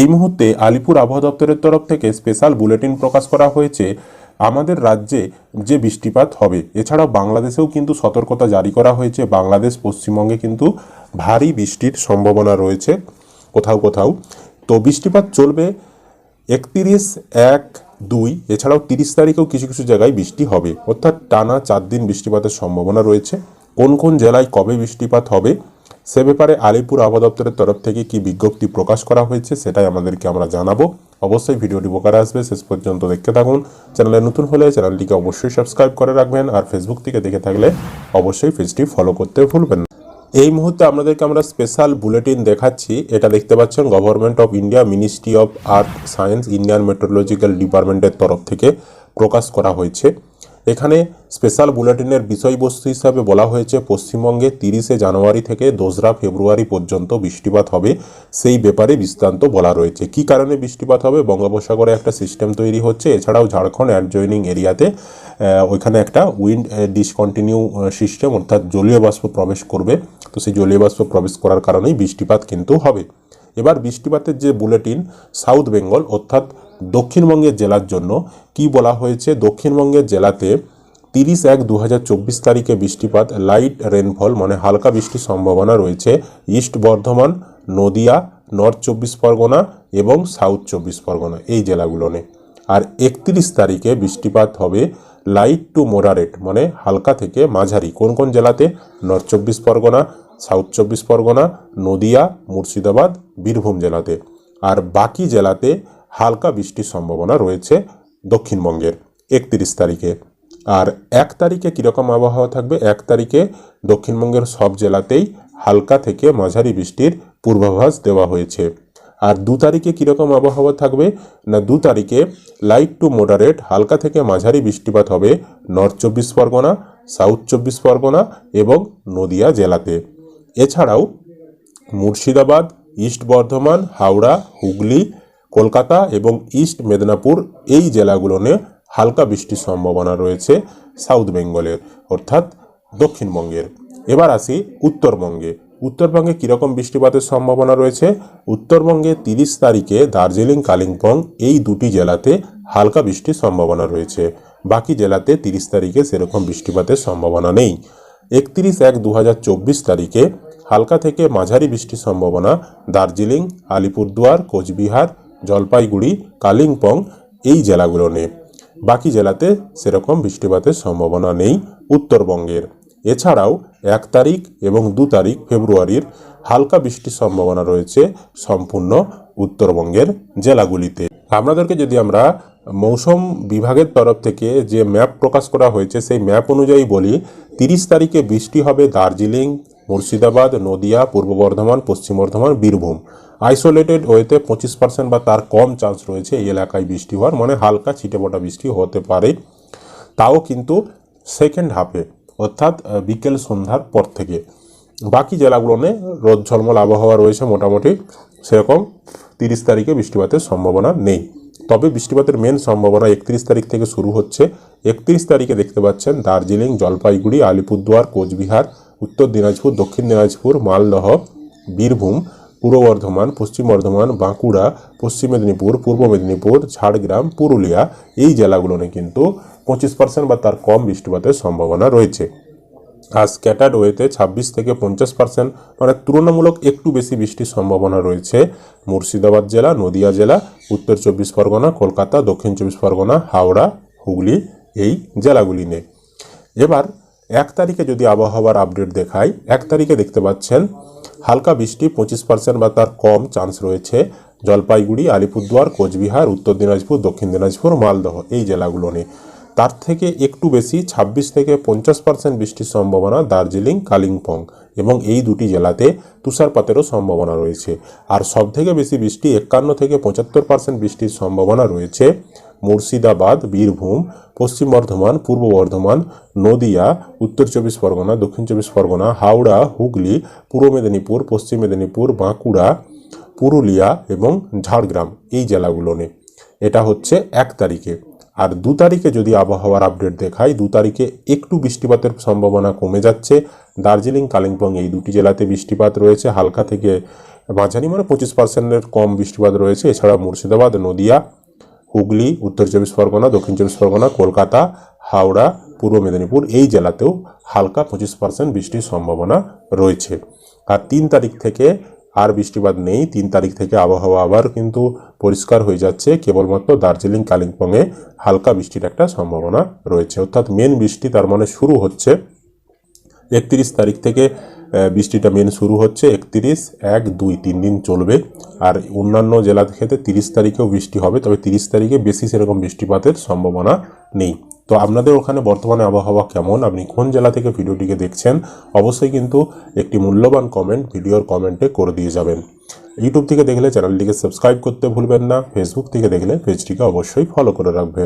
এই মুহূর্তে আলিপুর আবহাওয়া দপ্তরের তরফ থেকে স্পেশাল বুলেটিন প্রকাশ করা হয়েছে আমাদের রাজ্যে যে বৃষ্টিপাত হবে। এছাড়াও বাংলাদেশেও কিন্তু সতর্কতা জারি করা হয়েছে। বাংলাদেশ পশ্চিমবঙ্গে কিন্তু ভারী বৃষ্টির সম্ভাবনা রয়েছে কোথাও কোথাও। তো বৃষ্টিপাত চলবে একত্রিশ এক দুই, এছাড়াও তিরিশ তারিখেও কিছু কিছু জায়গায় বৃষ্টি হবে। অর্থাৎ টানা চার দিন বৃষ্টিপাতের সম্ভাবনা রয়েছে। কোন কোন জেলায় কবে বৃষ্টিপাত হবে সে ব্যাপারে আলিপুর আবহাওয়া দপ্তরের তরফ থেকে কি বিজ্ঞপ্তি প্রকাশ করা হয়েছে সেটাই আমাদেরকে আমরা জানাব। অবশ্যই ভিডিওটি উপকার আসবে, শেষ পর্যন্ত দেখতে থাকুন। চ্যানেলে নতুন হলে চ্যানেলটিকে অবশ্যই সাবস্ক্রাইব করে রাখবেন আর ফেসবুক থেকে দেখে থাকলে অবশ্যই পেজটি ফলো করতে ভুলবেন এই মুহূর্তে আপনাদেরকে আমরা স্পেশাল বুলেটিন দেখাচ্ছি। এটা দেখতে পাচ্ছেন government of India ministry of earth science Indian meteorological ডিপার্টমেন্টের তরফ থেকে প্রকাশ করা হয়েছে। এখানে স্পেশাল বুলেটিনের বিষয়বস্তু হিসাবে বলা হয়েছে, পশ্চিমবঙ্গে তিরিশে জানুয়ারি থেকে দোসরা ফেব্রুয়ারি পর্যন্ত বৃষ্টিপাত হবে। সেই ব্যাপারে বিস্তান্ত বলা রয়েছে। কি কারণে বৃষ্টিপাত হবে? বঙ্গোপসাগরে একটা সিস্টেম তৈরি হচ্ছে। এছাড়াও ঝাড়খণ্ড অ্যাডজয়নিং এরিয়াতে ওইখানে একটা উইন্ড ডিসকন্টিনিউ সিস্টেম, অর্থাৎ জলীয় বাষ্প প্রবেশ করবে। তো সেই জলীয় বাষ্প প্রবেশ করার কারণেই বৃষ্টিপাত কিন্তু হবে। এবার বৃষ্টিপাতের যে বুলেটিন, সাউথ বেঙ্গল, অর্থাৎ দক্ষিণবঙ্গের জেলার জন্য কি বলা হয়েছে? দক্ষিণবঙ্গের জেলাতে তিরিশ এক দু তারিখে বৃষ্টিপাত লাইট রেনফল মানে হালকা বৃষ্টির সম্ভাবনা রয়েছে। ইস্ট বর্ধমান, নদিয়া নর্থ চব্বিশ পরগনা এবং সাউথ চব্বিশ পরগনা এই জেলাগুলোনে আর একত্রিশ তারিখে বৃষ্টিপাত হবে লাইট টু মোডারেট মানে হালকা থেকে মাঝারি। কোন কোন জেলাতে? নর্থ চব্বিশ পরগনা সাউথ চব্বিশ পরগনা, নদিয়া, মুর্শিদাবাদ, বীরভূম জেলাতে। আর বাকি জেলাতে হালকা বৃষ্টির সম্ভাবনা রয়েছে দক্ষিণবঙ্গের একত্রিশ তারিখে। আর এক তারিখে কীরকম আবহাওয়া থাকবে? এক তারিখে দক্ষিণবঙ্গের সব জেলাতেই হালকা থেকে মাঝারি বৃষ্টির পূর্বাভাস দেওয়া হয়েছে। আর দু তারিখে কীরকম আবহাওয়া থাকবে? না, দু তারিখে লাইট টু মোডারেট হালকা থেকে মাঝারি বৃষ্টিপাত হবে নর্থ চব্বিশ পরগনা, সাউথ চব্বিশ পরগনা এবং নদিয়া জেলাতে। এছাড়াও মুর্শিদাবাদ, ইস্ট বর্ধমান, হাওড়া, হুগলি কলকাতা এবং ইস্ট মেদিনীপুর এই জেলাগুলোনে হালকা বৃষ্টির সম্ভাবনা রয়েছে সাউথ বেঙ্গলের, অর্থাৎ দক্ষিণবঙ্গের। এবার আসি উত্তরবঙ্গে। উত্তরবঙ্গে কীরকম বৃষ্টিপাতের সম্ভাবনা রয়েছে? উত্তরবঙ্গে তিরিশ তারিখে দার্জিলিং, কালিম্পং এই দুটি জেলাতে হালকা বৃষ্টির সম্ভাবনা রয়েছে। বাকি জেলাতে তিরিশ তারিখে সেরকম বৃষ্টিপাতের সম্ভাবনা নেই। একত্রিশ এক দু তারিখে হালকা থেকে মাঝারি বৃষ্টির সম্ভাবনা দার্জিলিং, আলিপুরদুয়ার, কোচবিহার জলপাইগুড়ি, কালিম্পং এই জেলাগুলো নিয়ে বাকি জেলাতে সেরকম বৃষ্টিপাতের সম্ভাবনা নেই উত্তরবঙ্গের। এছাড়াও এক তারিখ এবং দু তারিখ ফেব্রুয়ারির হালকা বৃষ্টির সম্ভাবনা রয়েছে সম্পূর্ণ উত্তরবঙ্গের জেলাগুলিতে। আপনাদেরকে যদি আমরা মৌসুম বিভাগের তরফ থেকে যে ম্যাপ প্রকাশ করা হয়েছে, সেই ম্যাপ অনুযায়ী বলি, তিরিশ তারিখে বৃষ্টি হবে দার্জিলিং, মুর্শিদাবাদ, নদিয়া, পূর্ব বর্ধমান, পশ্চিম বর্ধমান, বীরভূম। আইসোলেটেড ওয়েতে পঁচিশ পার্সেন্ট বা তার কম চান্স রয়েছে এই এলাকায় বৃষ্টি হওয়ার। মানে হালকা ছিটেফোঁটা বৃষ্টি হতে পারে। তাও কিন্তু সেকেন্ড হাফে অর্থাৎ বিকেল সন্ধ্যার পর থেকে। বাকি জেলাগুলোনে রোদ ঝলমল, আবহাওয়া রয়েছে মোটামুটি সেরকম। তিরিশ তারিখে বৃষ্টিপাতের সম্ভাবনা নেই। তবে বৃষ্টিপাতের মেন সম্ভাবনা একত্রিশ তারিখ থেকে শুরু হচ্ছে। একত্রিশ তারিখে দেখতে পাচ্ছেন দার্জিলিং, জলপাইগুড়ি, আলিপুরদুয়ার, কোচবিহার, উত্তর দিনাজপুর, দক্ষিণ দিনাজপুর, মালদহ, বীরভূম পূর্ব বর্ধমান, পশ্চিম বর্ধমান, বাঁকুড়া, পশ্চিম মেদিনীপুর, পূর্ব মেদিনীপুর, ঝাড়গ্রাম, পুরুলিয়া, এই জেলাগুলোনে কিন্তু পঁচিশ পার্সেন্ট বা তার কম বৃষ্টিপাতের সম্ভাবনা রয়েছে। আর স্ক্যাটার্ড ওয়েতে ছাব্বিশ থেকে পঞ্চাশ পার্সেন্ট মানে তুলনামূলক একটু বেশি বৃষ্টির সম্ভাবনা রয়েছে। মুর্শিদাবাদ জেলা, নদিয়া জেলা, উত্তর চব্বিশ পরগনা, কলকাতা, দক্ষিণ চব্বিশ পরগনা, হাওড়া, হুগলি এই জেলাগুলি নিয়ে এবার এক তারিখে যদি আবহাওয়ার আপডেট দেখাই, এক তারিখে দেখতে পাচ্ছেন হালকা বৃষ্টি, পঁচিশ পার্সেন্ট বা তার কম চান্স রয়েছে জলপাইগুড়ি, আলিপুরদুয়ার, কোচবিহার, উত্তর দিনাজপুর, দক্ষিণ দিনাজপুর, মালদহ এই জেলাগুলো নিয়ে। তার থেকে একটু বেশি ছাব্বিশ থেকে পঞ্চাশ পার্সেন্ট বৃষ্টির সম্ভাবনা দার্জিলিং, কালিম্পং এবং এই দুটি জেলাতে তুষারপাতেরও সম্ভাবনা রয়েছে। আর সব থেকে বেশি বৃষ্টি একান্ন থেকে পঁচাত্তর পার্সেন্ট বৃষ্টির সম্ভাবনা রয়েছে মুর্শিদাবাদ, বীরভূম, পশ্চিম বর্ধমান, পূর্ব বর্ধমান, নদিয়া, উত্তর চব্বিশ পরগনা, দক্ষিণ চব্বিশ পরগনা, হাওড়া, হুগলি, পূর্ব মেদিনীপুর, পশ্চিম মেদিনীপুর, বাঁকুড়া, পুরুলিয়া এবং ঝাড়গ্রাম এই জেলাগুলো এটা হচ্ছে এক তারিখে। আর দু তারিখে যদি আবহাওয়ার আপডেট দেখাই, দু তারিখে একটু বৃষ্টিপাতের সম্ভাবনা কমে যাচ্ছে। দার্জিলিং, কালিম্পং এই দুটি জেলাতে বৃষ্টিপাত রয়েছে। হালকা থেকে মাঝারি মানে পঁচিশ পার্সেন্টের কম বৃষ্টিপাত রয়েছে। এছাড়া মুর্শিদাবাদ, নদিয়া হুগলি, উত্তর চব্বিশ পরগনা, দক্ষিণ চব্বিশ পরগনা, কলকাতা, হাওড়া, পূর্ব মেদিনীপুর এই জেলাতেও হালকা পঁচিশ পার্সেন্ট বৃষ্টির সম্ভাবনা রয়েছে। আর তিন তারিখ থেকে আর বৃষ্টিপাত নেই। তিন তারিখ থেকে আবহাওয়া আবার কিন্তু পরিষ্কার হয়ে যাচ্ছে। কেবলমাত্র দার্জিলিং, কালিম্পংয়ে হালকা বৃষ্টির একটা সম্ভাবনা রয়েছে। অর্থাৎ মেন বৃষ্টি তার মানে শুরু হচ্ছে। একত্রিশ তারিখ থেকে বৃষ্টিটা মেন শুরু হচ্ছে একত্রিশ, এক, দুই, তিন দিন চলবে। আর অন্যান্য জেলা ক্ষেত্রে তিরিশ তারিখেও বৃষ্টি হবে, তবে তিরিশ তারিখে বেশি সেরকম বৃষ্টিপাতের সম্ভাবনা নেই। তো আপনাদের ওখানে বর্তমানে আবহাওয়া কেমন? আপনি কোন জেলা থেকে ভিডিওটিকে দেখছেন? অবশ্যই কিন্তু একটি মূল্যবান কমেন্ট ভিডিওর কমেন্টে করে দিয়ে যাবেন। ইউটিউব থেকে দেখলে চ্যানেলটিকে সাবস্ক্রাইব করতে ভুলবেন না ফেসবুক থেকে দেখলে পেজটিকে অবশ্যই ফলো করে রাখবেন।